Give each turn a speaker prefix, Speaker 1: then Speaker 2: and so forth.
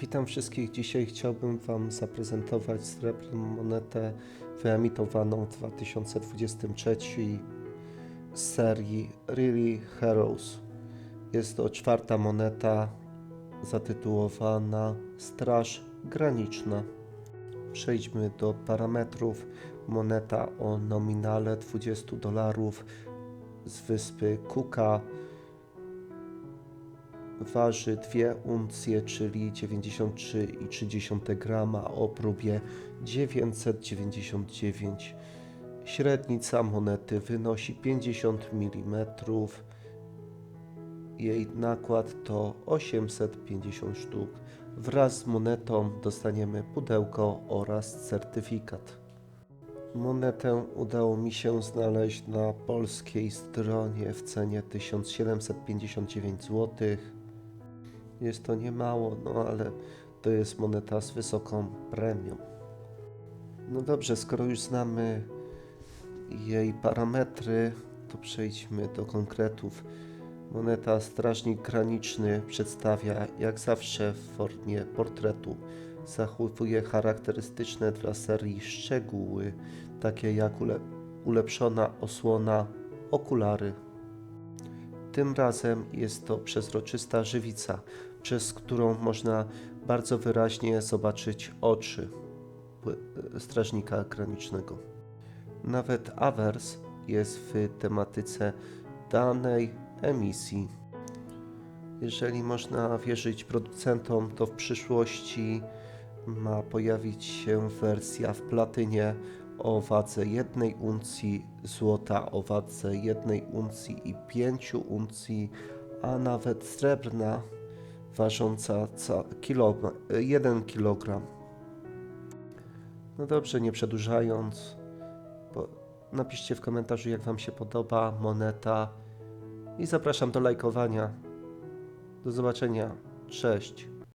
Speaker 1: Witam wszystkich. Dzisiaj chciałbym Wam zaprezentować srebrną monetę wyemitowaną w 2023 z serii Really Heroes. Jest to czwarta moneta zatytułowana Straż Graniczna. Przejdźmy do parametrów. Moneta o nominale 20 dolarów z wyspy Kuka waży 2 uncje, czyli 93,3 grama o próbie 999. Średnica monety wynosi 50 mm. Jej nakład to 850 sztuk. Wraz z monetą dostaniemy pudełko oraz certyfikat. Monetę udało mi się znaleźć na polskiej stronie w cenie 1759 zł. Jest to niemało, no ale to jest moneta z wysoką premią. No dobrze, skoro już znamy jej parametry, to przejdźmy do konkretów. Moneta Strażnik Graniczny przedstawia jak zawsze w formie portretu. Zachowuje charakterystyczne dla serii szczegóły, takie jak ule ulepszona osłona, okulary. Tym razem jest to przezroczysta żywica, przez którą można bardzo wyraźnie zobaczyć oczy pły- strażnika granicznego. Nawet awers jest w tematyce danej emisji. Jeżeli można wierzyć producentom, to w przyszłości ma pojawić się wersja w platynie o wadze 1 uncji złota, o wadze 1 uncji i 5 uncji, a nawet srebrna ważąca ca- kilog- 1 kg. No dobrze, nie przedłużając, napiszcie w komentarzu, jak Wam się podoba moneta i zapraszam do lajkowania. Do zobaczenia. Cześć.